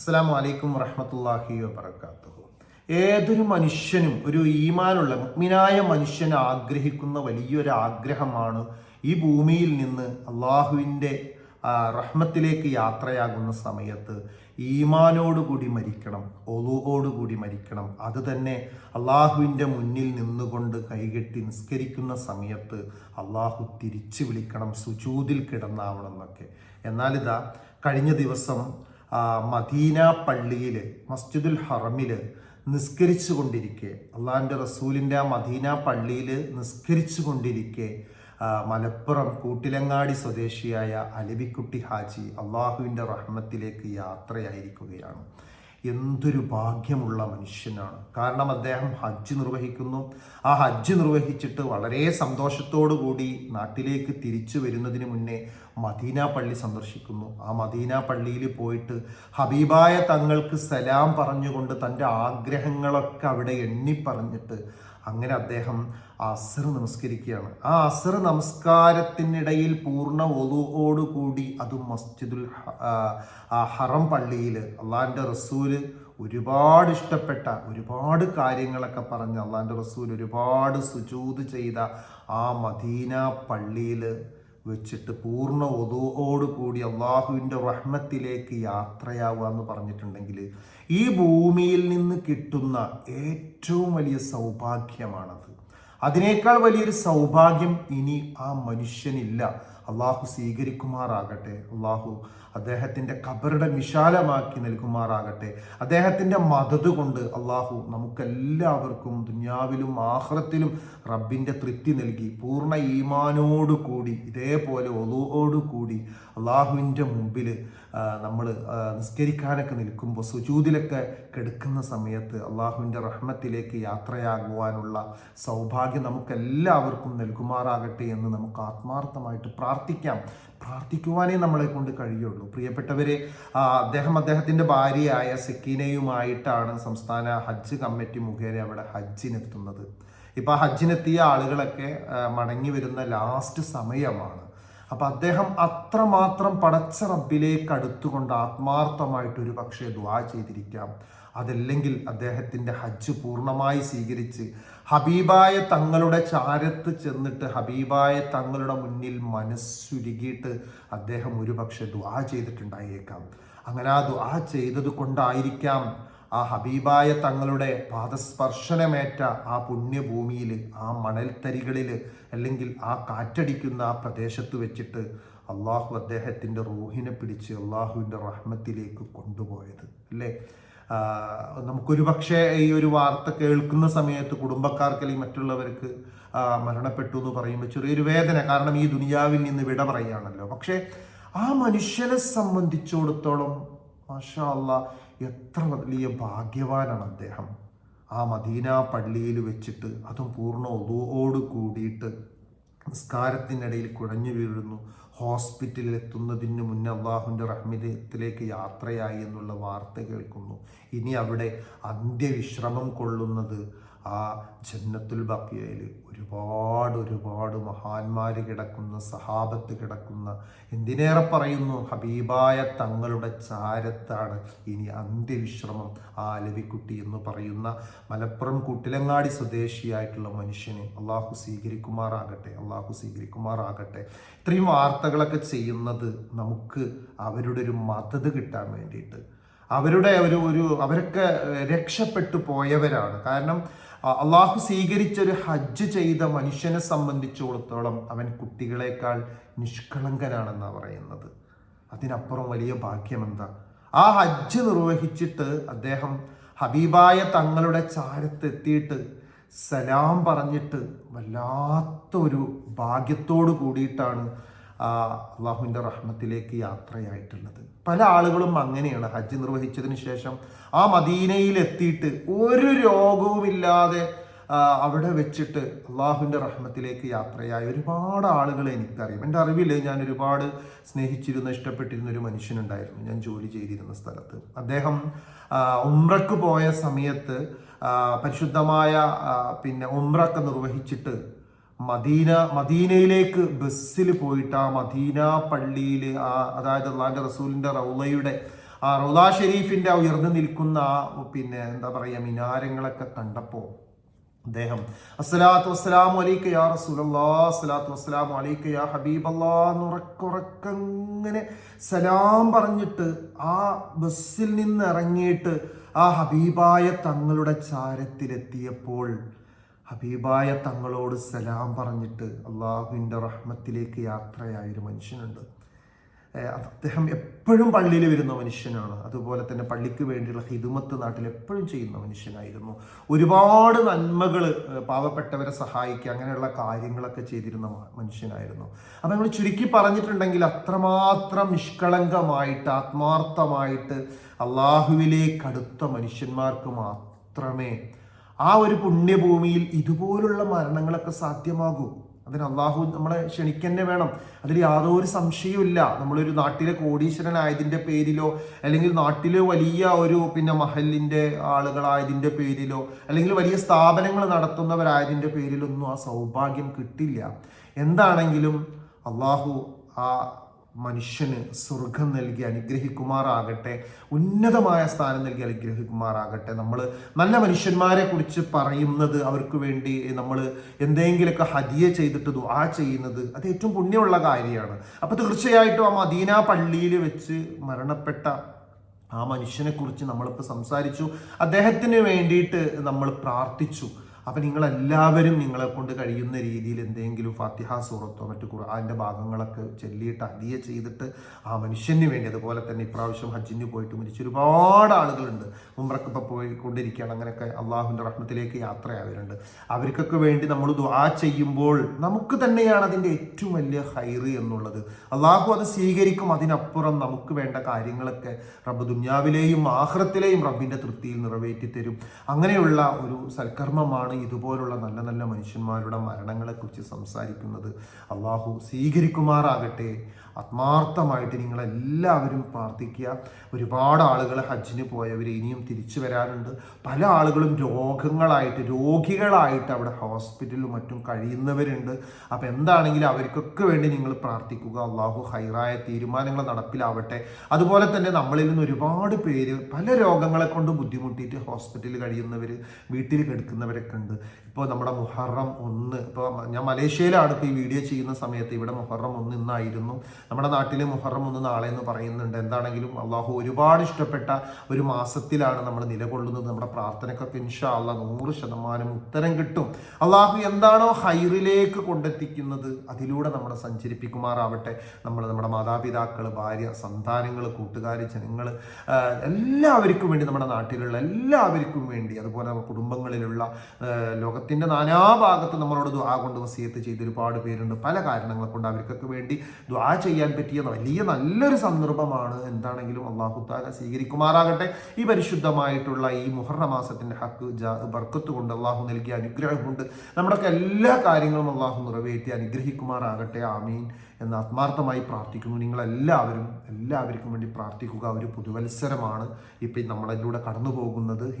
അസ്സാം വലൈക്കും വറഹമത്തല്ലാഹി വാബർക്കാത്തു ഏതൊരു മനുഷ്യനും ഒരു ഈമാനുള്ള മുഗ്മിനായ മനുഷ്യൻ ആഗ്രഹിക്കുന്ന വലിയൊരു ആഗ്രഹമാണ് ഈ ഭൂമിയിൽ നിന്ന് അള്ളാഹുവിന്റെ റഹ്മത്തിലേക്ക് യാത്രയാകുന്ന സമയത്ത് ഈമാനോടുകൂടി മരിക്കണം ഒലുവോടുകൂടി മരിക്കണം. അത് തന്നെ അള്ളാഹുവിന്റെ മുന്നിൽ നിന്നുകൊണ്ട് കൈകെട്ടി നിസ്കരിക്കുന്ന സമയത്ത് അള്ളാഹു തിരിച്ചു വിളിക്കണം സുജൂതിൽ കിടന്നാവണം എന്നൊക്കെ. എന്നാലിതാ കഴിഞ്ഞ ദിവസം മദീന പള്ളിയിൽ മസ്ജിദുൽ ഹറമിൽ നിസ്കരിച്ചു കൊണ്ടിരിക്കെ അള്ളാഹിന്റെ റസൂലിന്റെ ആ മദീന പള്ളിയിൽ നിസ്കരിച്ചു കൊണ്ടിരിക്കെ മലപ്പുറം കൂട്ടിലങ്ങാടി സ്വദേശിയായ അലബിക്കുട്ടി ഹാജി അള്ളാഹുവിന്റെ റഹ്മത്തിലേക്ക് യാത്രയായിരിക്കുകയാണ്. എന്തൊരു ഭാഗ്യമുള്ള മനുഷ്യനാണ്. കാരണം അദ്ദേഹം ഹജ്ജ് നിർവഹിക്കുന്നു. ആ ഹജ്ജ് നിർവഹിച്ചിട്ട് വളരെ സന്തോഷത്തോടു കൂടി നാട്ടിലേക്ക് തിരിച്ചു വരുന്നതിന് മുന്നേ മദീന പള്ളി സന്ദർശിക്കുന്നു. ആ മദീന പള്ളിയിൽ പോയിട്ട് ഹബീബായ തങ്ങൾക്ക് സലാം പറഞ്ഞുകൊണ്ട് തന്റെ ആഗ്രഹങ്ങളൊക്കെ അവിടെ എണ്ണി പറഞ്ഞിട്ട് അങ്ങനെ അദ്ദേഹം അസർ നമസ്കരിക്കുകയാണ്. ആ അസർ നമസ്കാരത്തിനിടയിൽ പൂർണ ഒതുവോടുകൂടി അതും മസ്ജിദുൽ ഹറം പള്ളിയിൽ അള്ളാഹിന്റെ റസൂൽ ഒരുപാട് ഇഷ്ടപ്പെട്ട ഒരുപാട് കാര്യങ്ങളൊക്കെ പറഞ്ഞ് അള്ളാഹിന്റെ റസൂൽ ഒരുപാട് സുജൂത് ചെയ്ത ആ മദീന പള്ളിയിൽ വെച്ചിട്ട് പൂർണ ഒതുവോടുകൂടി അള്ളാഹുവിന്റെ റഹ്മത്തിലേക്ക് യാത്രയാവുക എന്ന് പറഞ്ഞിട്ടുണ്ടെങ്കിൽ ഈ ഭൂമിയിൽ നിന്ന് കിട്ടുന്ന ഏറ്റവും വലിയ സൗഭാഗ്യമാണത്. അതിനേക്കാൾ വലിയൊരു സൗഭാഗ്യം ഇനി ആ മനുഷ്യനില്ല. അള്ളാഹു സ്വീകരിക്കുമാറാകട്ടെ. അള്ളാഹു അദ്ദേഹത്തിന്റെ കബറുടെ വിശാലമാക്കി നൽകുമാറാകട്ടെ. അദ്ദേഹത്തിന്റെ മതത് കൊണ്ട് അള്ളാഹു നമുക്കെല്ലാവർക്കും ദുന്യാവിലും ആഹ്റത്തിലും റബ്ബിന്റെ തൃപ്തി നൽകി. പൂർണ ഈമാനോടു കൂടി ഇതേപോലെ ഒലുവോടു കൂടി അള്ളാഹുവിന്റെ മുമ്പിൽ നമ്മൾ നിസ്കരിക്കാനൊക്കെ നിൽക്കുമ്പോൾ സുജൂതിലൊക്കെ കിടക്കുന്ന സമയത്ത് അള്ളാഹുവിന്റെ റഹ്മത്തിലേക്ക് യാത്രയാകുവാനുള്ള സൗഭാഗ്യം നമുക്കെല്ലാവർക്കും നൽകുമാറാകട്ടെ എന്ന് നമുക്ക് ആത്മാർത്ഥമായിട്ട് പ്രാർത്ഥിക്കാം. പ്രാർത്ഥിക്കുവാനേ നമ്മളെ കൊണ്ട് കഴിയുള്ളൂ. പ്രിയപ്പെട്ടവരെ അദ്ദേഹം അദ്ദേഹത്തിന്റെ ഭാര്യയായ സെക്കീനയുമായിട്ടാണ് സംസ്ഥാന ഹജ്ജ് കമ്മിറ്റി മുഖേന അവിടെ ഹജ്ജിനെത്തുന്നത്. ഇപ്പോൾ ഹജ്ജിനെത്തിയ ആളുകളൊക്കെ മടങ്ങി വരുന്ന ലാസ്റ്റ് സമയമാണ്. അപ്പം അദ്ദേഹം അത്രമാത്രം പടച്ച റബ്ബിലേക്ക് അടുത്തുകൊണ്ട് ആത്മാർത്ഥമായിട്ട് ഒരു പക്ഷേ ദ്വാ ചെയ്തിരിക്കാം. അതല്ലെങ്കിൽ അദ്ദേഹത്തിന്റെ ഹജ്ജ് പൂർണമായി സ്വീകരിച്ച് ഹബീബായ തങ്ങളുടെ ചാരത്ത് ചെന്നിട്ട് ഹബീബായ തങ്ങളുടെ മുന്നിൽ മനസ്സുരുകിയിട്ട് അദ്ദേഹം ഒരുപക്ഷെ ദുആ ചെയ്തിട്ടുണ്ടായേക്കാം. അങ്ങനെ ആ ദ്വാ ചെയ്തത് കൊണ്ടായിരിക്കാം ആ ഹബീബായ തങ്ങളുടെ പാദസ്പർശനമേറ്റ ആ പുണ്യഭൂമിയിൽ ആ മണൽത്തരികളിൽ അല്ലെങ്കിൽ ആ കാറ്റടിക്കുന്ന ആ പ്രദേശത്ത് വെച്ചിട്ട് അള്ളാഹു അദ്ദേഹത്തിന്റെ റൂഹിനെ പിടിച്ച് അള്ളാഹുവിന്റെ റഹ്മത്തിലേക്ക് കൊണ്ടുപോയത്. അല്ലേ? നമുക്കൊരു പക്ഷേ ഈ ഒരു വാർത്ത കേൾക്കുന്ന സമയത്ത് കുടുംബക്കാർക്ക് അല്ലെങ്കിൽ മറ്റുള്ളവർക്ക് മരണപ്പെട്ടു എന്ന് പറയുമ്പോൾ ചെറിയൊരു വേദന. കാരണം ഈ ദുനിയാവിൽ നിന്ന് വിട പറയുകയാണല്ലോ. പക്ഷേ ആ മനുഷ്യനെ സംബന്ധിച്ചിടത്തോളം മാഷാ അല്ലാ എത്ര വലിയ ഭാഗ്യവാനാണ് അദ്ദേഹം. ആ മദീന പള്ളിയിൽ വെച്ചിട്ട് അതും പൂർണ ഒതുവോട് കൂടിയിട്ട് നിസ്കാരത്തിനിടയിൽ കുഴഞ്ഞു വീഴുന്നു. ഹോസ്പിറ്റലിൽ എത്തുന്നതിന് മുന്നേ അള്ളാഹുവിന്റെ റഹ്മിതത്തിലേക്ക് യാത്രയായി എന്നുള്ള വാർത്ത കേൾക്കുന്നു. ഇനി അവിടെ അന്ത്യവിശ്രമം കൊള്ളുന്നത് ആ ജന്നത്തുൽ ബക്കിയയിൽ ഒരുപാട് ഒരുപാട് മഹാന്മാർ കിടക്കുന്ന സഹാബത്ത് കിടക്കുന്ന എന്തിനേറെ പറയുന്നു? ഹബീബായ തങ്ങളുടെ ചാരത്താണ് ഇനി അന്ത്യവിശ്രമം ആ അലവിക്കുട്ടി എന്ന് പറയുന്ന മലപ്പുറം കുട്ടിലങ്ങാടി സ്വദേശിയായിട്ടുള്ള മനുഷ്യന് അള്ളാഹു സ്വീകരിക്കുമാറാകട്ടെ അള്ളാഹു സ്വീകരിക്കുമാറാകട്ടെ. ഇത്രയും വാർത്തകളൊക്കെ ചെയ്യുന്നത് നമുക്ക് അവരുടെ ഒരു മതത് കിട്ടാൻ വേണ്ടിയിട്ട് അവരുടെ ഒരു ഒരു അവരൊക്കെ രക്ഷപ്പെട്ടു പോയവരാണ്. കാരണം അള്ളാഹു സ്വീകരിച്ച ഒരു ഹജ്ജ് ചെയ്ത മനുഷ്യനെ സംബന്ധിച്ചിടത്തോളം അവൻ കുട്ടികളെക്കാൾ നിഷ്കളങ്കനാണെന്നാണ് പറയുന്നത്. അതിനപ്പുറം വലിയ ഭാഗ്യം എന്താ ആ ഹജ്ജ് നിർവഹിച്ചിട്ട് അദ്ദേഹം ഹബീബായ തങ്ങളുടെ ചാരത്ത് എത്തിയിട്ട് സലാം പറഞ്ഞിട്ട് വല്ലാത്തൊരു ഭാഗ്യത്തോട് കൂടിയിട്ടാണ് അള്ളാഹുവിന്റെ റഹ്മത്തിലേക്ക് യാത്രയായിട്ടുള്ളത്. പല ആളുകളും അങ്ങനെയാണ്. ഹജ്ജ് നിർവഹിച്ചതിന് ശേഷം ആ മദീനയിൽ എത്തിയിട്ട് ഒരു രോഗവുമില്ലാതെ അവിടെ വെച്ചിട്ട് അള്ളാഹുവിന്റെ റഹ്മത്തിലേക്ക് യാത്രയായ ഒരുപാട് ആളുകളെ എനിക്കറിയാം. എന്റെ അറിവിൽ ഞാൻ ഒരുപാട് സ്നേഹിച്ചിരുന്ന ഇഷ്ടപ്പെട്ടിരുന്ന ഒരു മനുഷ്യനുണ്ടായിരുന്നു. ഞാൻ ജോലി ചെയ്തിരുന്ന സ്ഥലത്ത്. അദ്ദേഹം ഉമ്രക്ക് പോയ സമയത്ത് പരിശുദ്ധമായ പിന്നെ ഉമ്രക്ക് നിർവഹിച്ചിട്ട് മദീന മദീനയിലേക്ക് ബസ്സിൽ പോയിട്ട് ആ മദീന പള്ളിയിൽ ആ അതായത് അള്ളാഹിന്റെ റസൂലിന്റെ റൗലയുടെ ആ റൗദാ ഷെരീഫിന്റെ ഉയർന്നു നിൽക്കുന്ന ആ പിന്നെ എന്താ പറയുക മിനാരങ്ങളൊക്കെ കണ്ടപ്പോൾ അദ്ദേഹം അസ്സലാത്തു വസ്സലാമു അലൈക്ക യാ റസൂലല്ലാ അസ്സലാത്തു വസ്സലാമു അലൈക്ക യാ ഹബീബല്ലാ എന്നുറക്കുറക്കങ്ങനെ സലാം പറഞ്ഞിട്ട് ആ ബസ്സിൽ നിന്ന് ഇറങ്ങിയിട്ട് ആ ഹബീബായ തങ്ങളുടെ ചാരത്തിലെത്തിയപ്പോൾ ഹബീബായ തങ്ങളോട് സലാം പറഞ്ഞിട്ട് അള്ളാഹുവിന്റെ റഹ്മത്തിലേക്ക് യാത്രയായൊരു മനുഷ്യനുണ്ട്. അദ്ദേഹം എപ്പോഴും പള്ളിയിൽ വരുന്ന മനുഷ്യനാണ്. അതുപോലെ തന്നെ പള്ളിക്ക് വേണ്ടിയുള്ള ഹിതുമത്ത് നാട്ടിൽ എപ്പോഴും ചെയ്യുന്ന മനുഷ്യനായിരുന്നു. ഒരുപാട് നന്മകൾ പാവപ്പെട്ടവരെ സഹായിക്കുക അങ്ങനെയുള്ള കാര്യങ്ങളൊക്കെ ചെയ്തിരുന്ന മനുഷ്യനായിരുന്നു. അപ്പം നമ്മൾ ചുരുക്കി പറഞ്ഞിട്ടുണ്ടെങ്കിൽ അത്രമാത്രം നിഷ്കളങ്കമായിട്ട് ആത്മാർത്ഥമായിട്ട് അള്ളാഹുവിലേക്ക് അടുത്ത മനുഷ്യന്മാർക്ക് മാത്രമേ ആ ഒരു പുണ്യഭൂമിയിൽ ഇതുപോലുള്ള മരണങ്ങളൊക്കെ സാധ്യമാകും. അതിന് അള്ളാഹു നമ്മളെ ക്ഷണിക്കന്നെ വേണം. അതിൽ യാതൊരു സംശയവുമില്ല നമ്മളൊരു നാട്ടിലെ കോടീശ്വരനായതിന്റെ പേരിലോ അല്ലെങ്കിൽ നാട്ടിലെ വലിയ ഒരു പിന്നെ മഹലിന്റെ ആളുകളായതിന്റെ പേരിലോ അല്ലെങ്കിൽ വലിയ സ്ഥാപനങ്ങൾ നടത്തുന്നവരായതിന്റെ പേരിലൊന്നും ആ സൗഭാഗ്യം കിട്ടില്ല. എന്താണെങ്കിലും അള്ളാഹു ആ മനുഷ്യന് സ്വർഗം നൽകി അനുഗ്രഹിക്കുമാറാകട്ടെ ഉന്നതമായ സ്ഥാനം നൽകി അനുഗ്രഹിക്കുമാറാകട്ടെ. നമ്മൾ നല്ല മനുഷ്യന്മാരെ കുറിച്ച് പറയുന്നത് അവർക്ക് വേണ്ടി നമ്മൾ എന്തെങ്കിലുമൊക്കെ ഹതിയെ ചെയ്തിട്ട് ദുആ ചെയ്യുന്നത് അത് ഏറ്റവും പുണ്യമുള്ള കാര്യമാണ്. അപ്പോൾ തീർച്ചയായിട്ടും ആ മദീന പള്ളിയിൽ വെച്ച് മരണപ്പെട്ട ആ മനുഷ്യനെക്കുറിച്ച് നമ്മളിപ്പോൾ സംസാരിച്ചു. അദ്ദേഹത്തിന് വേണ്ടിയിട്ട് നമ്മൾ പ്രാർത്ഥിച്ചു. അപ്പം നിങ്ങളെല്ലാവരും നിങ്ങളെ കൊണ്ട് കഴിയുന്ന രീതിയിൽ എന്തെങ്കിലും ഫാത്തിഹ സൂറത്തോ മറ്റു ഖുർആാന്റെ ഭാഗങ്ങളൊക്കെ ചൊല്ലിയിട്ട് അതിയെ ചെയ്തിട്ട് ആ മനുഷ്യന് വേണ്ടി അതുപോലെ തന്നെ ഇപ്രാവശ്യം ഹജ്ജിന് പോയിട്ട് മരിച്ച ഒരുപാട് ആളുകളുണ്ട്. ഉമ്രക്ക് ഇപ്പോൾ പോയിക്കൊണ്ടിരിക്കുകയാണ്. അങ്ങനെയൊക്കെ അള്ളാഹുവിന്റെ റഹ്മത്തിലേക്ക് യാത്രയാവരുണ്ട് അവർക്കൊക്കെ വേണ്ടി നമ്മൾ ദുആ ചെയ്യുമ്പോൾ നമുക്ക് തന്നെയാണ് അതിന്റെ ഏറ്റവും വലിയ ഹൈറ് എന്നുള്ളത്. അള്ളാഹു അത് സ്വീകരിക്കും. അതിനപ്പുറം നമുക്ക് വേണ്ട കാര്യങ്ങളൊക്കെ റബ്ബ് ദുന്യാവിലെയും ആഹ്റത്തിലെയും റബ്ബിന്റെ തൃപ്തിയിൽ നിറവേറ്റി തരും അങ്ങനെയുള്ള ഒരു സൽക്കർമ്മമാണ് ഇതുപോലുള്ള നല്ല നല്ല മനുഷ്യന്മാരുടെ മരണങ്ങളെക്കുറിച്ച് സംസാരിക്കുന്നത്? അള്ളാഹു സ്വീകരിക്കുമാറാകട്ടെ. ആത്മാർത്ഥമായിട്ട് നിങ്ങളെല്ലാവരും പ്രാർത്ഥിക്കുക. ഒരുപാട് ആളുകൾ ഹജ്ജിന് പോയവർ ഇനിയും തിരിച്ചു വരാനുണ്ട്. പല ആളുകളും രോഗങ്ങളായിട്ട് രോഗികളായിട്ട് അവിടെ ഹോസ്പിറ്റലിലും മറ്റും കഴിയുന്നവരുണ്ട്. അപ്പം എന്താണെങ്കിലും അവർക്കൊക്കെ വേണ്ടി നിങ്ങൾ പ്രാർത്ഥിക്കുക. അള്ളാഹു ഹൈറായ തീരുമാനങ്ങൾ നടപ്പിലാവട്ടെ. അതുപോലെ തന്നെ നമ്മളിൽ നിന്ന് ഒരുപാട് പേര് പല രോഗങ്ങളെ കൊണ്ട് ബുദ്ധിമുട്ടിയിട്ട് ഹോസ്പിറ്റലിൽ കഴിയുന്നവർ വീട്ടിൽ കിടക്കുന്നവരൊക്കെ ഉണ്ട്. ഇപ്പോൾ നമ്മുടെ മുഹറം ഒന്ന് ഇപ്പോൾ ഞാൻ മലേഷ്യയിലാണ് ഇപ്പോൾ ഈ വീഡിയോ ചെയ്യുന്ന സമയത്ത് ഇവിടെ മുഹറം ഒന്ന് ഇന്നായിരുന്നു. നമ്മുടെ നാട്ടിൽ മുഹറം ഒന്ന് നാളെ എന്ന് പറയുന്നുണ്ട്. എന്താണെങ്കിലും അള്ളാഹു ഒരുപാട് ഇഷ്ടപ്പെട്ട ഒരു മാസത്തിലാണ് നമ്മൾ നിലകൊള്ളുന്നത്. നമ്മുടെ പ്രാർത്ഥനക്കൊക്കെ ഇൻഷാ അല്ല നൂറ് ശതമാനം ഉത്തരം കിട്ടും. അള്ളാഹു എന്താണോ ഹൈറിലേക്ക് കൊണ്ടെത്തിക്കുന്നത് അതിലൂടെ നമ്മളെ സഞ്ചരിപ്പിക്കുമാറാവട്ടെ. നമ്മൾ നമ്മുടെ മാതാപിതാക്കൾ ഭാര്യ സന്താനങ്ങൾ കൂട്ടുകാർ ജനങ്ങൾ എല്ലാവർക്കും വേണ്ടി നമ്മുടെ നാട്ടിലുള്ള എല്ലാവർക്കും വേണ്ടി അതുപോലെ കുടുംബങ്ങളിലുള്ള ലോകത്തിന്റെ നാനാഭാഗത്ത് നമ്മളോട് ദ്വാ കൊണ്ട് വസിയത്ത് ചെയ്ത് ഒരുപാട് പേരുണ്ട്. പല കാരണങ്ങളെ കൊണ്ട് അവർക്കൊക്കെ വേണ്ടി ദ്വാ ചെയ്യാൻ പറ്റിയ വലിയ നല്ലൊരു സന്ദർഭമാണ് എന്താണെങ്കിലും അള്ളാഹു താല സ്വീകരിക്കുമാറാകട്ടെ. ഈ പരിശുദ്ധമായിട്ടുള്ള ഈ മുഹറ മാസത്തിന്റെ ഹക്ക് ബർക്കത്ത് കൊണ്ട് അള്ളാഹു നൽകിയ അനുഗ്രഹം കൊണ്ട് നമ്മുടെയൊക്കെ എല്ലാ കാര്യങ്ങളും അള്ളാഹു നിറവേറ്റി അനുഗ്രഹിക്കുമാറാകട്ടെ. ആമീൻ. എന്ന് ആത്മാർത്ഥമായി പ്രാർത്ഥിക്കുന്നു. നിങ്ങളെല്ലാവരും എല്ലാവർക്കും വേണ്ടി പ്രാർത്ഥിക്കുക ഒരു പുതുവത്സരമാണ്. ഇപ്പം നമ്മളതിലൂടെ കടന്നു പോകുന്നത്